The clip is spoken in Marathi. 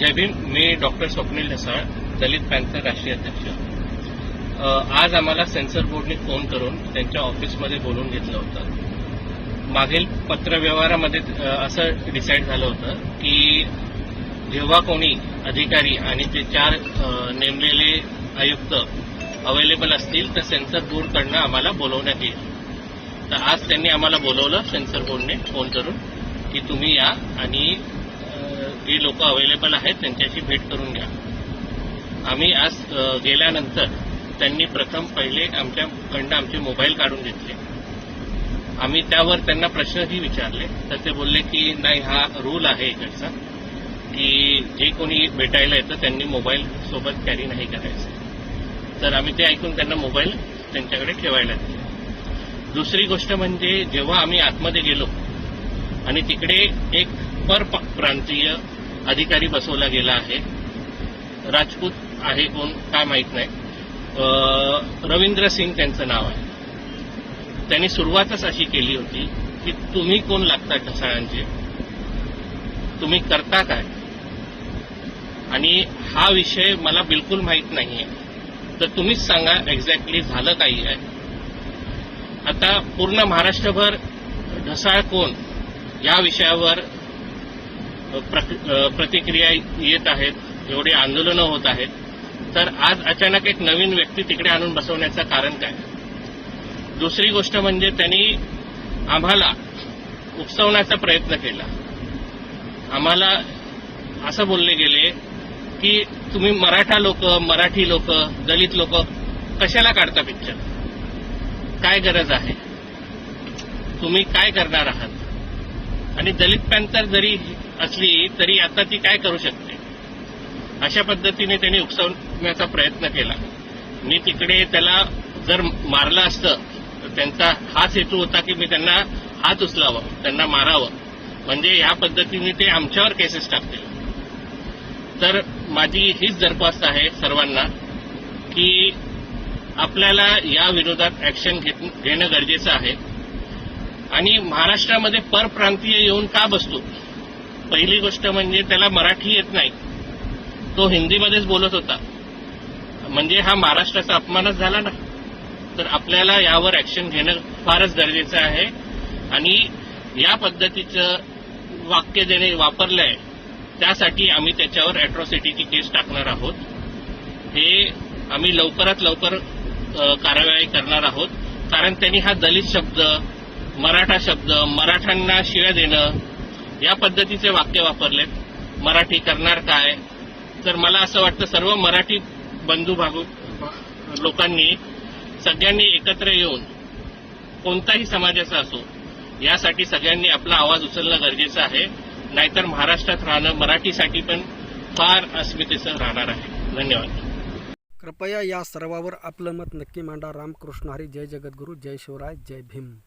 जय भीम मी डॉक्टर स्वप्नील ढसाळ दलित बँकचा राष्ट्रीय अध्यक्ष. आज आम्हाला सेन्सर बोर्डने फोन करून त्यांच्या ऑफिसमध्ये बोलून घेतलं होतं. मागील पत्रव्यवहारामध्ये असं डिसाईड झालं होतं की जेव्हा कोणी अधिकारी आणि ते चार नेमलेले आयुक्त अवेलेबल असतील तर सेन्सर बोर्डकडनं आम्हाला बोलवण्यात येईल. तर आज त्यांनी आम्हाला बोलवलं सेन्सर बोर्डने फोन करून की तुम्ही या आणि अ, जे लोक अवेलेबल आहेत त्यांच्याशी भेट करून घ्या. आम्ही आज गेल्यानंतर त्यांनी प्रथम पहिले आमच्याकडनं आमचे मोबाईल काढून घेतले. आम्ही त्यावर त्यांना प्रश्नही विचारले. तर ते बोलले की नाही हा रूल आहे इकडचा की जे कोणी भेटायला येतं त्यांनी मोबाईल सोबत कॅरी नाही करायचं. तर आम्ही ते ऐकून त्यांना मोबाईल त्यांच्याकडे ठेवायला दिले. दुसरी गोष्ट म्हणजे जेव्हा आम्ही आतमध्ये गेलो आणि तिकडे एक पर प्रांतीय अधिकारी बसवला गेला आहे. राजपूत आहे कोण काय माहीत नाही. रवींद्र सिंग त्यांचं नाव आहे. त्यांनी सुरुवातच अशी केली होती की तुम्ही कोण लागता ढसाळांचे? तुम्ही करता काय? आणि हा विषय मला बिलकुल माहीत नाहीये. तर तुम्हीच सांगा एक्झॅक्टली झालं काही आहे आता पूर्ण महाराष्ट्रभर ढसाळ कोण? या विषयावर प्रतिक्रिया येत आहेत एवढी आंदोलनं होत आहेत. तर आज अचानक एक नवीन व्यक्ती तिकडे आणून बसवण्याचं कारण काय? दुसरी गोष्ट म्हणजे त्यांनी आम्हाला उपसवण्याचा प्रयत्न केला. आम्हाला असं बोलले गेले की तुम्ही मराठा लोक मराठी लोक दलित लोक कशाला काढता पिक्चर? काय गरज आहे? तुम्ही काय करणार आहात? आणि दलित पॅन्थर जरी असली तरी आता ती काय करू शकते? अशा पद्धतीने त्यांनी उकसवण्याचा प्रयत्न केला. मी तिकडे त्याला जर मारलं असतं तर त्यांचा हाच हेतू होता की मी त्यांना हात उचलावं त्यांना मारावं. म्हणजे या पद्धतीने ते आमच्यावर केसेस टाकतील. तर माझी हीच दरख्वास्त आहे सर्वांना की आपल्याला या विरोधात ऍक्शन घेणं गरजेचं आहे. आणि महाराष्ट्रामध्ये परप्रांतीय येऊन का बसतो? पहिली गोष्ट म्हणजे त्याला मराठी येत नाही. तो हिंदीमध्येच बोलत होता. म्हणजे हा महाराष्ट्राचा अपमानच झाला ना. तर आपल्याला यावर ऍक्शन घेणं फारच गरजेचं आहे. आणि या पद्धतीचं वाक्य ज्याने वापरलंय त्यासाठी आम्ही त्याच्यावर अॅट्रॉसिटीची केस टाकणार आहोत. हे आम्ही लवकरात लवकर कारवाई करणार आहोत. कारण त्यांनी हा दलित शब्द मराठा शब्द मराठ्यांना शिव्या देणं या पद्धतीचे वाक्य वापरलेत. मराठी करणार काय? तर मला असं वाटतं सर्व मराठी बंधू भागू लोकांनी सगळ्यांनी एकत्र येऊन कोणताही समाजाचा असो यासाठी सगळ्यांनी आपला आवाज उचलणं गरजेचं आहे. नाहीतर महाराष्ट्रात राहणं मराठीसाठी पण फार अस्मितेचं राहणार आहे. धन्यवाद. कृपया या सर्वावर आपलं मत नक्की मांडा. रामकृष्ण हरी. जय जगद्गुरू. जय शिवराय. जय भीम.